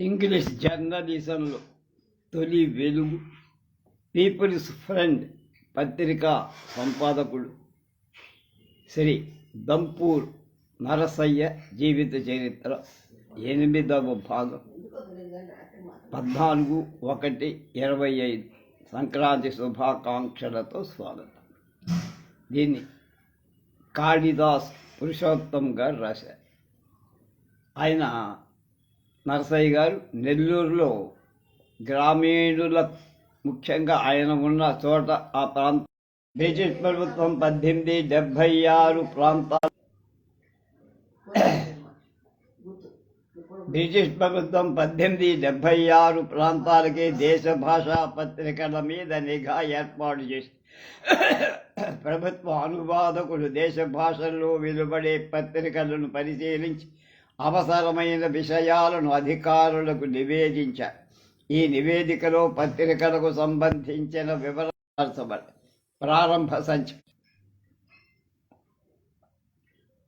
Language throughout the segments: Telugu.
ఇంగ్లీష్ జర్నలిజంలో తొలి వెలుగు. పీపుల్స్ ఫ్రెండ్ పత్రికా సంపాదకుడు శ్రీ దంపూర్ నరసయ్య జీవిత చరిత్ర ఎనిమిదవ భాగం. పద్నాలుగు ఒకటి ఇరవై ఐదు సంక్రాంతి శుభాకాంక్షలతో స్వాగతం. దీన్ని కాళిదాస్ పురుషోత్తం గారు రాశారు. ఆయన నరసయ్య గారు నెల్లూరులో గ్రామీణుల ముఖ్యంగా ఆయన ఉన్న చోట ఆ ప్రాంతం బ్రిటిష్ ప్రభుత్వం పద్దెనిమిది డెబ్భై ఆరు ప్రాంతాలు బ్రిటిష్ ప్రభుత్వం పద్దెనిమిది డెబ్భై ఆరు ప్రాంతాలకి దేశ భాషా పత్రికల మీద నిఘా ఏర్పాటు చేసి ప్రభుత్వ అనువాదకులు దేశ భాషల్లో వెలువడే పత్రికలను పరిశీలించి అవసరమైన విషయాలను అధికారులకు నివేదించారు ఈ నివేదికలో పత్రికలకు సంబంధించిన వివరాలు ప్రారంభ సంచి.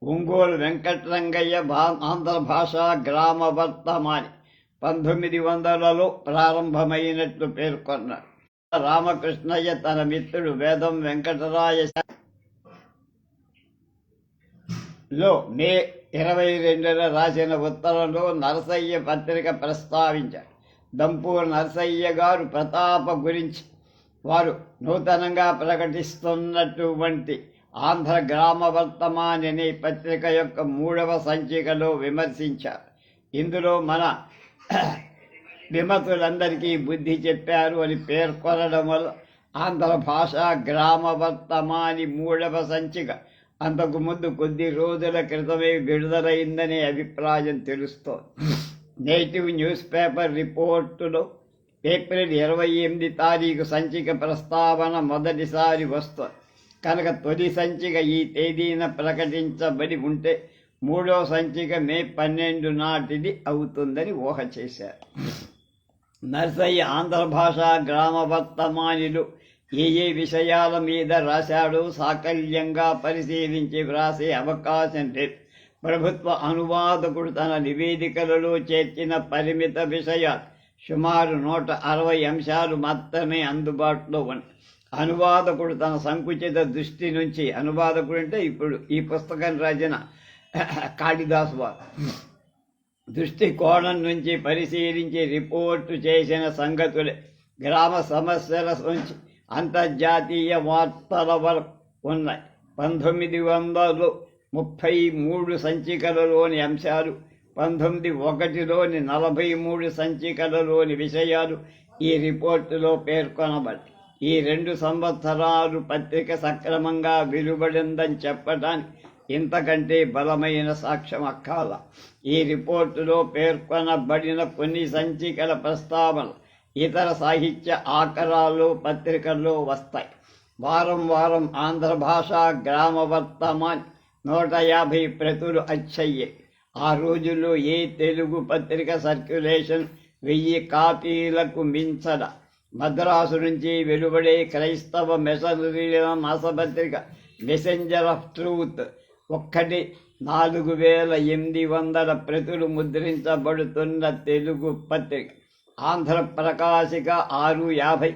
ఒంగోలు వెంకటరంగయ్య భా ఆంధ్ర భాషా గ్రామ వర్తమాని. పంతొమ్మిది వందలలో ప్రారంభమైనట్లు పేర్కొన్నారు. రామకృష్ణయ్య తన మిత్రుడు వేదం వెంకటరాయ లో మే ఇరవై రెండున రాసిన ఉత్తరంలో నరసయ్య పత్రిక ప్రస్తావించారు దంపూర్ నరసయ్య గారు ప్రతాప గురించి. వారు నూతనంగా ప్రకటిస్తున్నటువంటి ఆంధ్ర గ్రామ వర్తమానిని అనే పత్రిక యొక్క మూడవ సంచికలో విమర్శించారు. ఇందులో మన విమతులందరికీ బుద్ధి చెప్పారు అని పేర్కొనడం వల్ల ఆంధ్ర భాష గ్రామ వర్తమాని మూడవ సంచిక అంతకు ముందు కొద్ది రోజుల క్రితమే విడుదలైందనే అభిప్రాయం తెలుస్తోంది. నేటివ్ న్యూస్ పేపర్ రిపోర్టులో ఏప్రిల్ ఇరవై ఎనిమిది తారీఖు సంచిక ప్రస్తావన మొదటిసారి వస్తుంది. కనుక తొలి సంచిక ఈ తేదీన ప్రకటించబడి ఉంటే మూడో సంచిక మే పన్నెండు నాటిది అవుతుందని ఊహ చేశారు. నర్సయ్య ఆంధ్ర భాష గ్రామ వర్తమానిలు ఏ ఏ విషయాల మీద రాశాడో సాకల్యంగా పరిశీలించి వ్రాసే అవకాశం లేదు. ప్రభుత్వ అనువాదకుడు తన నివేదికలలో చేర్చిన పరిమిత విషయాలు సుమారు నూట అరవై అంశాలు మాత్రమే అందుబాటులో ఉన్నాయి. అనువాదకుడు తన సంకుచిత దృష్టి నుంచి అనువాదకుడు అంటే ఇప్పుడు ఈ పుస్తకం రచన కాళిదాసు వారు దృష్టి కోణం నుంచి పరిశీలించి రిపోర్టు చేసిన సంగతులే. గ్రామ సమస్యల నుంచి అంతర్జాతీయ వార్తల వరకు ఉన్నాయి పంతొమ్మిది వందలు ముప్పై మూడు సంచికలలోని అంశాలు పంతొమ్మిది ఒకటిలోని నలభై మూడు సంచికలలోని విషయాలు ఈ రిపోర్టులో పేర్కొనబడి ఈ రెండు సంవత్సరాలు పత్రిక సక్రమంగా వెలువడిందని చెప్పడానికి ఇంతకంటే బలమైన సాక్ష్యం అక్కాల. ఈ రిపోర్టులో పేర్కొనబడిన కొన్ని సంచికల ప్రస్తావనలు ఇతర సాహిత్య ఆకరాలు పత్రికల్లో వస్తాయి. వారం వారం ఆంధ్ర భాష గ్రామ వర్తమాన్ నూట యాభై ప్రతులు అచ్చయ్యాయి ఆ రోజుల్లో ఏ తెలుగు పత్రిక సర్క్యులేషన్ వెయ్యి కాపీలకు మించడ మద్రాసు నుంచి వెలువడే క్రైస్తవ మెసనరీల మాసపత్రిక మెసెంజర్ ఆఫ్ ట్రూత్ ఒక్కటి నాలుగు వేల ఎనిమిది వందల ప్రతులు ముద్రించబడుతున్న తెలుగు పత్రిక. ఆంధ్ర ప్రకాశిక ఆరు యాభై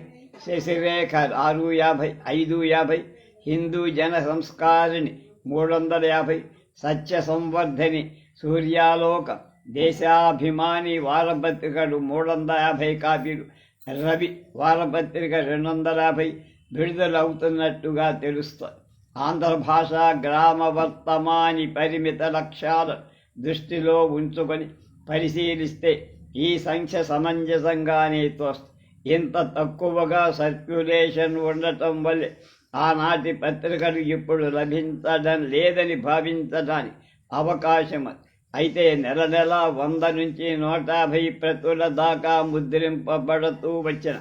శశిరేఖర్ ఆరు యాభై ఐదు యాభై హిందూ జన సంస్కారిణి మూడు వందల యాభై సత్య సంవర్ధని సూర్యాలోక దేశాభిమాని వారపత్రికలు మూడు వందల యాభై కాపీలు రవి వారపత్రిక రెండు వందల యాభై విడుదలవుతున్నట్టుగా తెలుస్తాయి ఆంధ్ర భాష గ్రామ వర్తమాని పరిమిత లక్ష్యాలను దృష్టిలో ఉంచుకొని పరిశీలిస్తే ఈ సంఖ్య సమంజసంగానే తోస్తుంది ఇంత తక్కువగా సర్క్యులేషన్ ఉండటం వల్లే ఆనాటి పత్రికలు ఇప్పుడు లభించడం లేదని భావించడానికి అవకాశం అయితే నెల నెల వంద నుంచి నూట యాభై ప్రతుల దాకా ముద్రింపబడుతూ వచ్చిన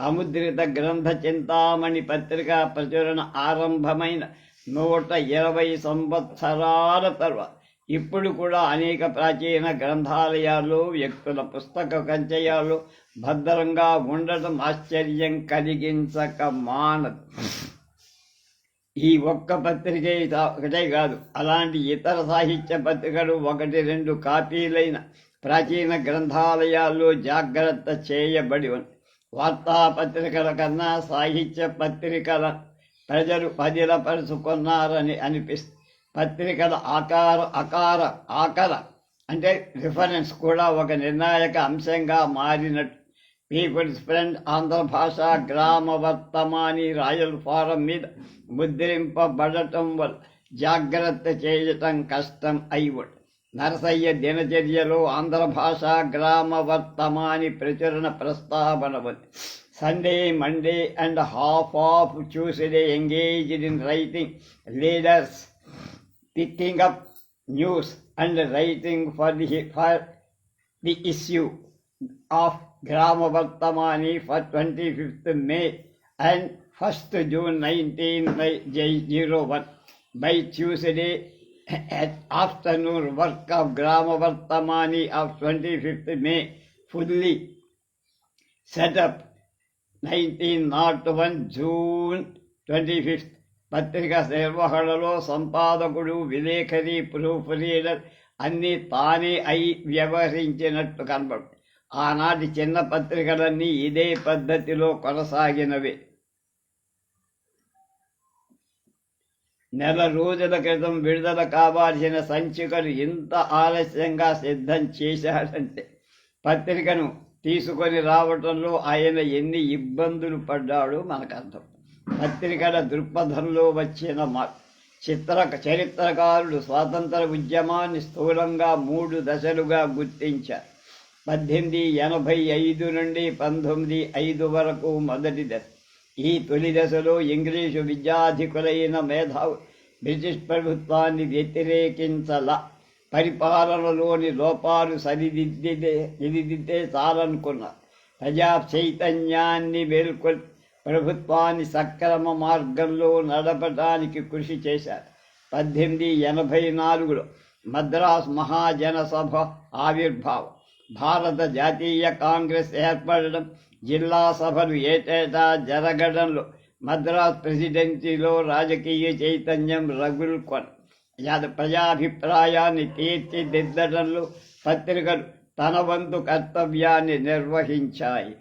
అముద్రిత గ్రంథ చింతామణి పత్రిక ప్రచురణ ఆరంభమైన నూట ఇరవై సంవత్సరాల తర్వాత ఇప్పుడు కూడా అనేక ప్రాచీన గ్రంథాలయాలు వ్యక్తుల పుస్తక కంచయాలు భద్రంగా ఉండటం ఆశ్చర్యం కలిగించక మానదు. ఈ ఒక్క పత్రికే ఒకటే కాదు అలాంటి ఇతర సాహిత్య పత్రికలు ఒకటి రెండు కాపీలైన ప్రాచీన గ్రంథాలయాల్లో జాగ్రత్త చేయబడి ఉంది వార్తాపత్రికల కన్నా సాహిత్య పత్రికల ప్రజలు పదిలపరుచుకున్నారని అనిపిస్తుంది పత్రికల ఆకార అకార ఆకర అంటే రిఫరెన్స్ కూడా ఒక నిర్ణాయక అంశంగా మారినట్టు. పీపుల్స్ ఫ్రెండ్ ఆంధ్ర భాష గ్రామ వర్తమాని రాయల్ ఫారం మీద ముద్రింపబడటం వల్ల జాగ్రత్త చేయటం కష్టం అయివుడు నరసయ్య దినచర్యలో ఆంధ్ర భాష గ్రామ వర్తమాని ప్రచురణ ప్రస్తావన ఉంది. Sunday Monday and half of Tuesday engaged in writing leaders picking up news and writing for the, for the issue of Gramavartamani for 25th May and 1st June 1901. By Tuesday at afternoon work of Gramavartamani of 25th May fully set up 1901 June 25th పత్రిక నిర్వహణలో సంపాదకుడు విలేఖరి ప్రూఫ్ రీడర్ అన్నీ తానే అయి వ్యవహరించినట్టు కనబడు ఆనాటి చిన్న పత్రికలన్నీ ఇదే పద్ధతిలో కొనసాగినవి. నెల రోజుల క్రితం విడుదల కావాల్సిన సంచికలు ఇంత ఆలస్యంగా సిద్ధం చేశాడంటే పత్రికను తీసుకొని రావటంలో ఆయన ఎన్ని ఇబ్బందులు పడ్డాడో మనకు అర్థం పత్రికల దృక్పథంలో వచ్చిన చిత్ర చరిత్రకారుడు స్వాతంత్ర ఉద్యమాన్ని స్థూలంగా మూడు దశలుగా గుర్తించారు. పద్దెనిమిది ఎనభై ఐదు నుండి పంతొమ్మిది ఐదు వరకు మొదటి దశ. ఈ తొలి దశలో ఇంగ్లీషు విద్యాధికులైన మేధావు బ్రిటిష్ ప్రభుత్వాన్ని వ్యతిరేకించల పరిపాలనలోని లోపాలు సరిదిద్దితే సరిదిద్దే చాలనుకున్నారు. ప్రజా చైతన్యాన్ని మేల్కొల్ ప్రభుత్వాన్ని సక్రమ మార్గంలో నడపడానికి కృషి చేశారు. పద్దెనిమిది ఎనభై నాలుగులో మద్రాస్ మహాజనసభ ఆవిర్భావం. భారత జాతీయ కాంగ్రెస్ ఏర్పడడం జిల్లా సభలు ఏటేటా జరగడంలో మద్రాస్ ప్రెసిడెన్సీలో రాజకీయ చైతన్యం రగులుకొన యాద ప్రజాభిప్రాయాన్ని తీర్చిదిద్దడంలో పత్రికలు తన వంతు కర్తవ్యాన్ని నిర్వహించాయి.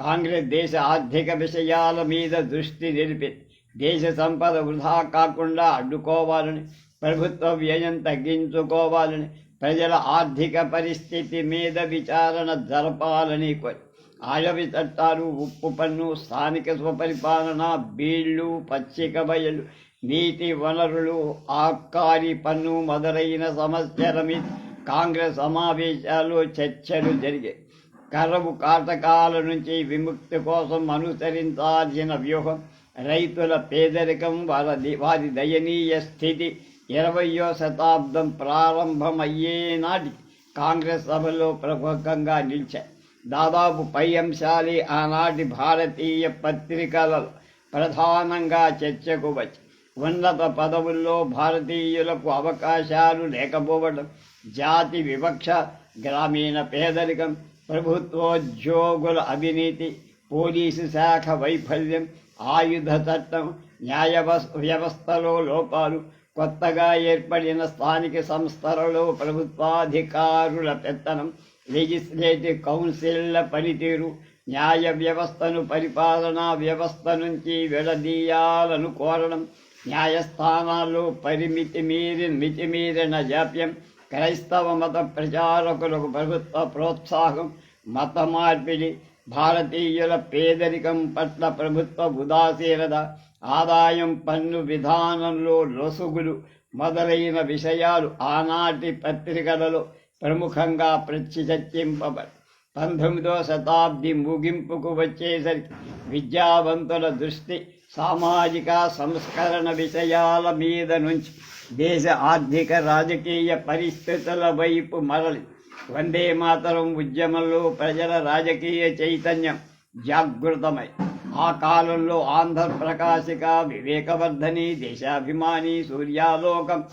కాంగ్రెస్ దేశ ఆర్థిక విషయాల మీద దృష్టి నిలిపి దేశ సంపద వృధా కాకుండా అడ్డుకోవాలని ప్రభుత్వ వ్యయం తగ్గించుకోవాలని ప్రజల ఆర్థిక పరిస్థితి మీద విచారణ జరపాలని కోరి అడవి చట్టాలు ఉప్పు పన్ను స్థానిక స్వపరిపాలన బీళ్ళు పచ్చిక బయలు నీటి వనరులు ఆకారి పన్ను మొదలైన సమస్యల మీద కాంగ్రెస్ సమావేశాలు చర్చలు జరిగాయి. కరవు కాటకాల నుంచి విముక్తి కోసం అనుసరించాల్సిన వ్యూహం రైతుల పేదరికం వారి వారి దయనీయ స్థితి ఇరవయో శతాబ్దం ప్రారంభమయ్యే నాటి కాంగ్రెస్ సభలో ప్రముఖంగా నిలిచాయి. దాదాపు పై అంశాలే ఆనాటి భారతీయ పత్రికలలో ప్రధానంగా చర్చకు వచ్చి ఉన్నత పదవుల్లో భారతీయులకు అవకాశాలు లేకపోవడం జాతి వివక్ష గ్రామీణ పేదరికం ప్రభుత్వోద్యోగుల అవినీతి పోలీసు శాఖ వైఫల్యం ఆయుధ చట్టం న్యాయ వ్యవస్థలో లోపాలు కొత్తగా ఏర్పడిన స్థానిక సంస్థలలో ప్రభుత్వాధికారుల పెత్తనం లెజిస్లేటివ్ కౌన్సిల్ల పనితీరు న్యాయ వ్యవస్థను పరిపాలనా వ్యవస్థ నుంచి విడదీయాలను కోరడం న్యాయస్థానాల్లో పరిమితి మీరి మితిమీరిన జాప్యం క్రైస్తవ మత ప్రచారకులకు ప్రభుత్వ ప్రోత్సాహం మత మార్పిడి భారతీయుల పేదరికం పట్ల ప్రభుత్వ ఉదాసీనత ఆదాయం పన్ను విధానంలో లొసుగులు మొదలైన విషయాలు ఆనాటి పత్రికలలో ప్రముఖంగా ప్రతిచర్చింపబడి పంతొమ్మిదో శతాబ్ది ముగింపుకు వచ్చేసరికి విద్యావంతుల దృష్టి సామాజిక సంస్కరణ విషయాల మీద నుంచి దేశ ఆర్థిక రాజకీయ పరిస్థితుల వైపు మరలి. వందే మాతరం ఉద్యమంలో ప్రజల రాజకీయ చైతన్యం జాగృతమై. ఆ కాలంలో ఆంధ్రప్రకాశిక వివేకవర్ధని దేశాభిమాని సూర్యాలోకం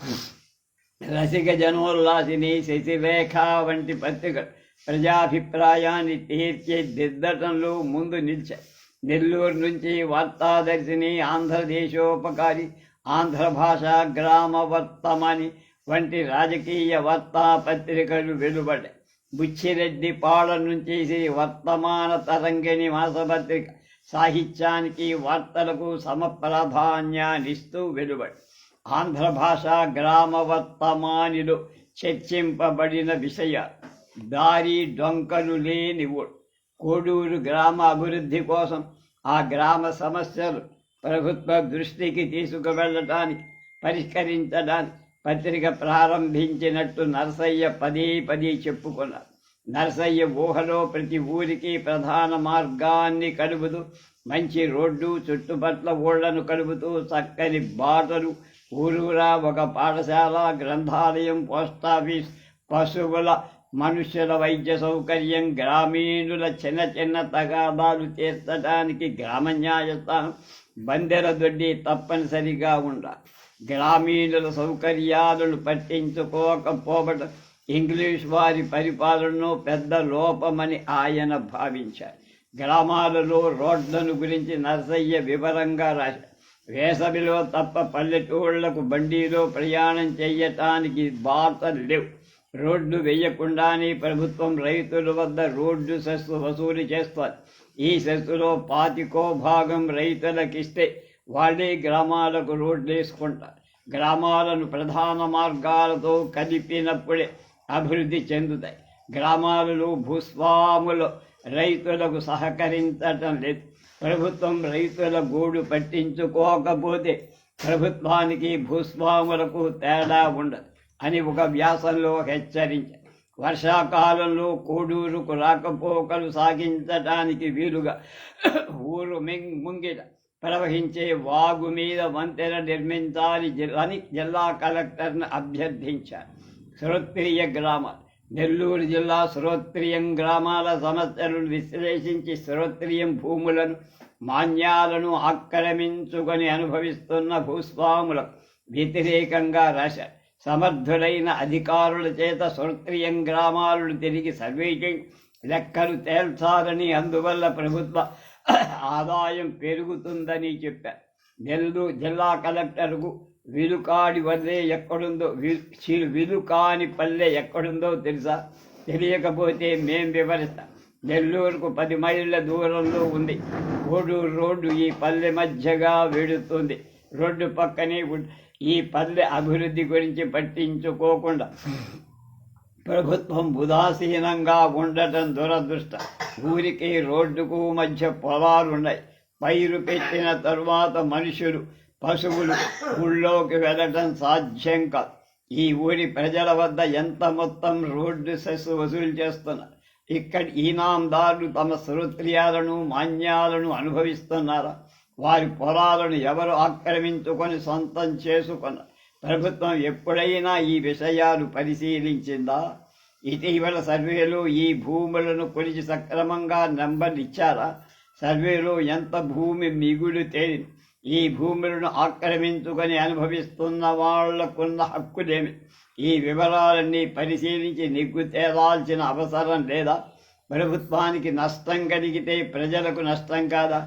రసిక జనోల్లాసిని శశిరేఖ వంటి పత్రికలు ప్రజాభిప్రాయాన్ని తీర్చే దిద్దటంలో ముందు నిలిచాయి. నెల్లూరు నుంచి వార్తాదర్శిని ఆంధ్రదేశోపకారి ఆంధ్ర భాష గ్రామ వర్తమాని వంటి రాజకీయ వార్తాపత్రికలు వెలువడ్డాయి బుచ్చిరెడ్డి పాడ నుంచి శ్రీ వర్తమాన తరంగిణి మాసపత్రిక సాహిత్యానికి వార్తలకు సమప్రాధాన్యాన్నిస్తూ వెలువడి ఆంధ్ర భాష గ్రామ వర్తమానిలో చర్చింపబడిన విషయ దారి డొంకలు లేనివు కోడూరు గ్రామ అభివృద్ధి కోసం ఆ గ్రామ సమస్యలు ప్రభుత్వ దృష్టికి తీసుకువెళ్ళటానికి పరిష్కరించడానికి పత్రిక ప్రారంభించినట్టు నరసయ్య పదే పదే చెప్పుకున్నారు. నరసయ్య ఊహలో ప్రతి ఊరికి ప్రధాన మార్గాన్ని కలుపుతూ మంచి రోడ్డు చుట్టుపట్ల ఊళ్ళను కలుపుతూ చక్కని బాటలు ఊరూరా ఒక పాఠశాల గ్రంథాలయం పోస్టాఫీస్ పశువుల మనుషుల వైద్య సౌకర్యం గ్రామీణుల చిన్న చిన్న తగాదాలు తీర్చడానికి గ్రామ న్యాయస్థానం బందెర దొడ్డి తప్పనిసరిగా ఉండాలి గ్రామీణుల సౌకర్యాలను పట్టించుకోకపోవడం ఇంగ్లీష్ వారి పరిపాలనను పెద్ద లోపమని ఆయన భావించారు. గ్రామాలలో రోడ్లను గురించి నరసయ్య వివరంగా రాశారు వేసవిలో తప్ప పల్లెటూళ్ళకు బండిలో ప్రయాణం చేయటానికి బాటలు లేవు. రోడ్లు వేయకుండానే ప్రభుత్వం రైతుల వద్ద రోడ్డు సెస్సు వసూలు చేస్తారు ఈ సెస్సులో పాతికో భాగం రైతులకిస్తే వాళ్ళే గ్రామాలకు రోడ్లు వేసుకుంటారు. గ్రామాలను ప్రధాన మార్గాలతో కలిపినప్పుడే అభివృద్ధి చెందుతాయి. గ్రామాలలో భూస్వాములు రైతులకు సహకరించటం లేదు. ప్రభుత్వం రైతుల గూడు పట్టించుకోకపోతే ప్రభుత్వానికి భూస్వాములకు తేడా ఉండదు అని ఒక వ్యాసంలో హెచ్చరించారు. వర్షాకాలంలో కోడూరుకు రాకపోకలు సాగించటానికి వీలుగా ఊరు ముంగిట ప్రవహించే వాగు మీద వంతెన నిర్మించాలి అని జిల్లా కలెక్టర్ను అభ్యర్థించారు. శ్రోత్రియ గ్రామాలు నెల్లూరు జిల్లా శ్రోత్రియం గ్రామాల సమస్యలను విశ్లేషించి శ్రోత్రియం భూములను మాన్యాలను ఆక్రమించుకొని అనుభవిస్తున్న భూస్వాములకు వ్యతిరేకంగా రాశారు సమర్థులైన అధికారుల చేత సుక్రియం గ్రామాలను తిరిగి సర్వే లెక్కలు తేల్చాలని అందువల్ల ప్రభుత్వ ఆదాయం పెరుగుతుందని చెప్పారు నెల్లూరు జిల్లా కలెక్టర్కు విలుకాడి వల్లే ఎక్కడుందో విలు విలుకాని పల్లె ఎక్కడుందో తెలుసా? తెలియకపోతే మేం వివరిస్తాం. నెల్లూరుకు పది మైళ్ళ దూరంలో ఉంది. కోడూరు రోడ్డు ఈ పల్లె మధ్యగా వెడుతుంది రోడ్డు పక్కనే ఈ పల్లె అభివృద్ధి గురించి పట్టించుకోకుండా ప్రభుత్వం ఉదాసీనంగా ఉండటం దురదృష్టం. ఊరికి రోడ్డుకు మధ్య పొలాలున్నాయి. పైరు పెట్టిన తరువాత మనుషులు పశువులు ఊళ్ళోకి వెళ్ళటం సాధ్యం కాదు. ఈ ఊరి ప్రజల వద్ద ఎంత మొత్తం రోడ్డు సెస్ వసూలు చేస్తున్నారు? ఇక్కడ ఈనాందారులు తమ శ్రోత్రియాలను మాన్యాలను అనుభవిస్తున్నారా? వారి పొలాలను ఎవరు ఆక్రమించుకొని సొంతం చేసుకున్న ప్రభుత్వం ఎప్పుడైనా ఈ విషయాలు పరిశీలించిందా? ఇటీవల సర్వేలో ఈ భూములను కొలిచి సక్రమంగా నెంబర్ ఇచ్చారా సర్వేలో ఎంత భూమి మిగులు తేలి ఈ భూములను ఆక్రమించుకొని అనుభవిస్తున్న వాళ్ళకున్న హక్కులేమి? ఈ వివరాలన్నీ పరిశీలించి నిగ్గు తేలాల్సిన అవసరం లేదా? ప్రభుత్వానికి నష్టం కలిగితే ప్రజలకు నష్టం కాదా?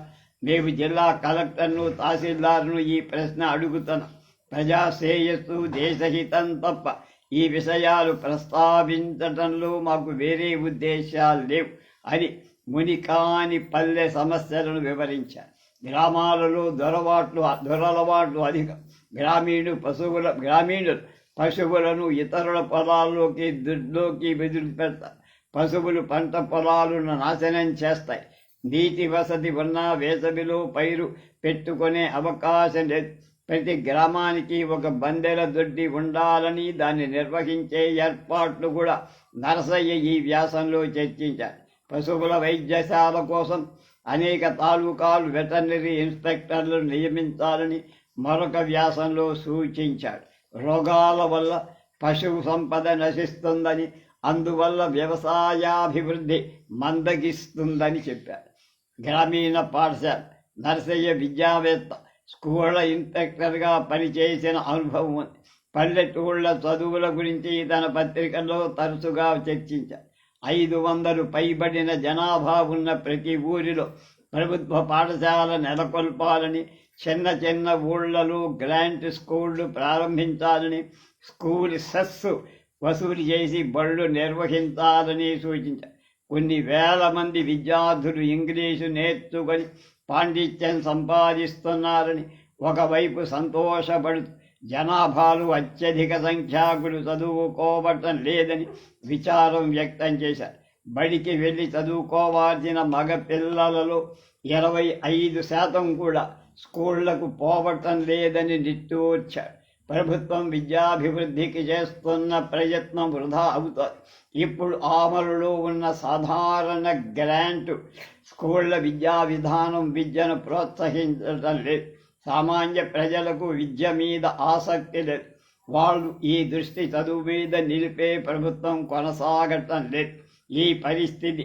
మేము జిల్లా కలెక్టర్ను తహసీల్దార్ను ఈ ప్రశ్న అడుగుతున్నాం. ప్రజా శ్రేయస్సు దేశహితం తప్ప ఈ విషయాలు ప్రస్తావించటంలో మాకు వేరే ఉద్దేశాలు లేవు అని మునికాని పల్లె సమస్యలను వివరించారు గ్రామాలలో దొరవాట్లు దొరలవాట్లు అధికం. గ్రామీణు పశువుల గ్రామీణులు పశువులను ఇతరుల పొలాల్లోకి దుడ్లోకి పెడతారు పశువులు పంట పొలాలను నాశనం చేస్తాయి. నీటి వసతి ఉన్న వేసవిలో పైరు పెట్టుకునే అవకాశం లేదు ప్రతి గ్రామానికి ఒక బందెల దొడ్డి ఉండాలని దాన్ని నిర్వహించే ఏర్పాట్లు కూడా నరసయ్య ఈ వ్యాసంలో చర్చించారు. పశువుల వైద్యశాల కోసం అనేక తాలూకాలు వెటర్నరీ ఇన్స్పెక్టర్లను నియమించాలని మరొక వ్యాసంలో సూచించాడు. రోగాల వల్ల పశువు సంపద నశిస్తుందని అందువల్ల వ్యవసాయాభివృద్ధి మందగిస్తుందని చెప్పారు. గ్రామీణ పాఠశాల నర్సయ్య విద్యావేత్త స్కూళ్ళ ఇన్స్పెక్టర్గా పనిచేసిన అనుభవం ఉంది. పల్లెటూళ్ళ చదువుల గురించి తన పత్రికల్లో తరచుగా చర్చించారు. ఐదు వందలు పైబడిన జనాభా ఉన్న ప్రతి ఊరిలో ప్రభుత్వ పాఠశాల నెలకొల్పాలని చిన్న చిన్న ఊళ్ళలో గ్రాంట్ స్కూళ్ళు ప్రారంభించాలని స్కూల్ సెస్ వసూలు చేసి బళ్ళు నిర్వహించాలని సూచించారు. కొన్ని వేల మంది విద్యార్థులు ఇంగ్లీషు నేర్చుకొని పాండిత్యం సంపాదిస్తున్నారని ఒకవైపు సంతోషపడుతూ జనాభాలు అత్యధిక సంఖ్యాకులు చదువుకోవటం లేదని విచారం వ్యక్తం చేశారు. బడికి వెళ్ళి చదువుకోవాల్సిన మగ పిల్లలలో ఇరవై ఐదు శాతం కూడా స్కూళ్ళకు పోవటం లేదని నిట్టూర్చాడు ప్రభుత్వం విద్యాభివృద్ధికి చేస్తున్న ప్రయత్నం వృధా అవుతుంది ఇప్పుడు ఆమలులో ఉన్న సాధారణ గ్రాంటు స్కూళ్ళ విద్యా విధానం విద్యను ప్రోత్సహించడం లేదు సామాన్య ప్రజలకు విద్య మీద ఆసక్తి లేదు వాళ్ళు ఈ దృష్టి చదువు మీద నిలిపే ప్రభుత్వం కొనసాగటం లేదు ఈ పరిస్థితి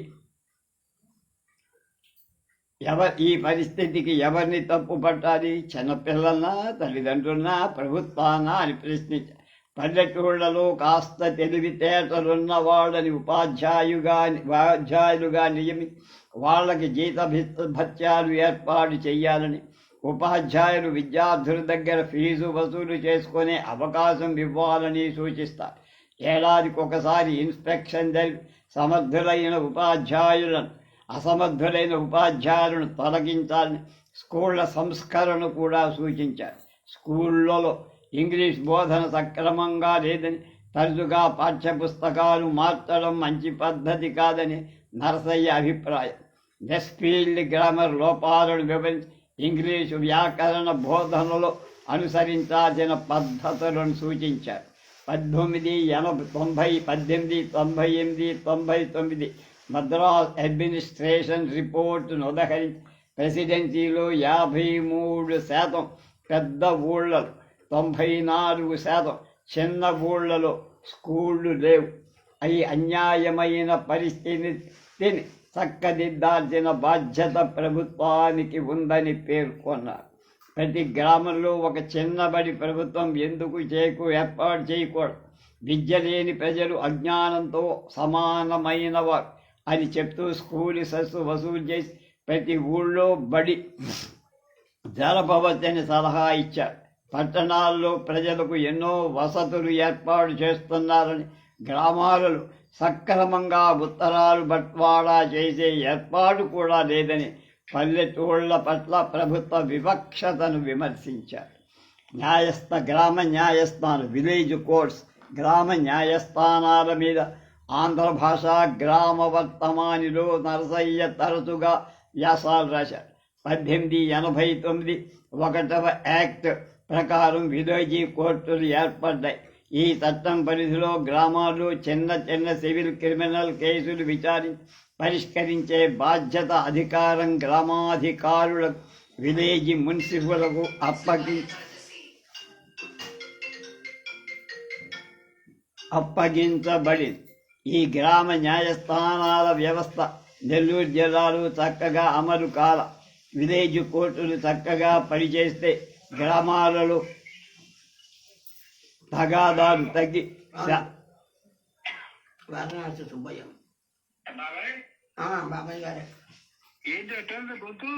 ఎవరు ఈ పరిస్థితికి ఎవరిని తప్పు పట్టాలి చిన్నపిల్లన్నా తల్లిదండ్రులనా ప్రభుత్వానా అని ప్రశ్నించారు పల్లెటూళ్ళలో కాస్త తెలివితేటలున్న వాళ్ళని ఉపాధ్యాయుగా ఉపాధ్యాయులుగా నియమి వాళ్ళకి జీత భత్యాలు ఏర్పాటు చేయాలని ఉపాధ్యాయులు విద్యార్థుల దగ్గర ఫీజు వసూలు చేసుకునే అవకాశం ఇవ్వాలని సూచిస్తారు. ఏడాదికి ఒకసారి ఇన్స్పెక్షన్ జరిపి సమర్థులైన ఉపాధ్యాయులను అసమర్థులైన ఉపాధ్యాయులను తొలగించాలని స్కూళ్ళ సంస్కరణ కూడా సూచించారు. స్కూళ్ళలో ఇంగ్లీష్ బోధన సక్రమంగా లేదని తరచుగా పాఠ్యపుస్తకాలు మార్చడం మంచి పద్ధతి కాదని నరసయ్య అభిప్రాయం. నెస్ఫీల్డ్ గ్రామర్ లోపాలను వివరించి ఇంగ్లీషు వ్యాకరణ బోధనలో అనుసరించాల్సిన పద్ధతులను సూచించారు. పద్దెనిమిది ఎనభై తొంభై పద్దెనిమిది తొంభై ఎనిమిది తొంభై తొమ్మిది మద్రాస్ అడ్మినిస్ట్రేషన్ రిపోర్టును ఉదహరించి ప్రెసిడెన్సీలో యాభై మూడు శాతం పెద్ద ఊళ్ళలో తొంభై నాలుగు శాతం చిన్న ఊళ్ళలో స్కూళ్ళు లేవు. అవి అన్యాయమైన పరిస్థితిని చక్కదిద్దాల్సిన బాధ్యత ప్రభుత్వానికి ఉందని పేర్కొన్నారు. ప్రతి గ్రామంలో ఒక చిన్నబడి ప్రభుత్వం ఎందుకు చేకు ఏర్పాటు చేయకూడదు? విద్య లేని ప్రజలు అజ్ఞానంతో సమానమైన వారు అని చెప్తూ స్కూల్ సస్సు వసూలు చేసి ప్రతి ఊళ్ళో బడి జరపవచ్చని సలహా ఇచ్చారు పట్టణాల్లో ప్రజలకు ఎన్నో వసతులు ఏర్పాటు చేస్తున్నారని గ్రామాలలో సక్రమంగా ఉత్తరాలు బట్వాడా చేసే ఏర్పాటు కూడా లేదని పల్లెటూళ్ళ పట్ల ప్రభుత్వ వివక్షతను విమర్శించారు న్యాయస్థ గ్రామ న్యాయస్థానం విలేజ్ కోర్ట్స్ గ్రామ న్యాయస్థానాల మీద ఆంధ్ర భాష గ్రామ వర్తమానిలో నరసయ్య తరచుగా వ్యాసాలు రాశారు. పద్దెనిమిది ఎనభై తొమ్మిది ఒకటవ యాక్ట్ ప్రకారం విలేజీ కోర్టులు ఏర్పడ్డాయి. ఈ చట్టం పరిధిలో గ్రామాల్లో చిన్న చిన్న సివిల్ క్రిమినల్ కేసులు విచారి పరిష్కరించే బాధ్యత అధికారం గ్రామాధికారులకు విలేజ్ మున్సిపలకు అప్పగి అప్పగించబడింది. ఈ గ్రామ న్యాయస్థానాల వ్యవస్థ నెల్లూరు జిల్లాలో చక్కగా అమలు కాల విలేజ్ కోర్టులు చక్కగా పనిచేస్తే గ్రామాలలో తగాదాలు తగ్గి వారణాసి సుబ్బయ్య. బాబాయ్ ఆ, బాబాయ్ గారే. ఏంటి గొంతు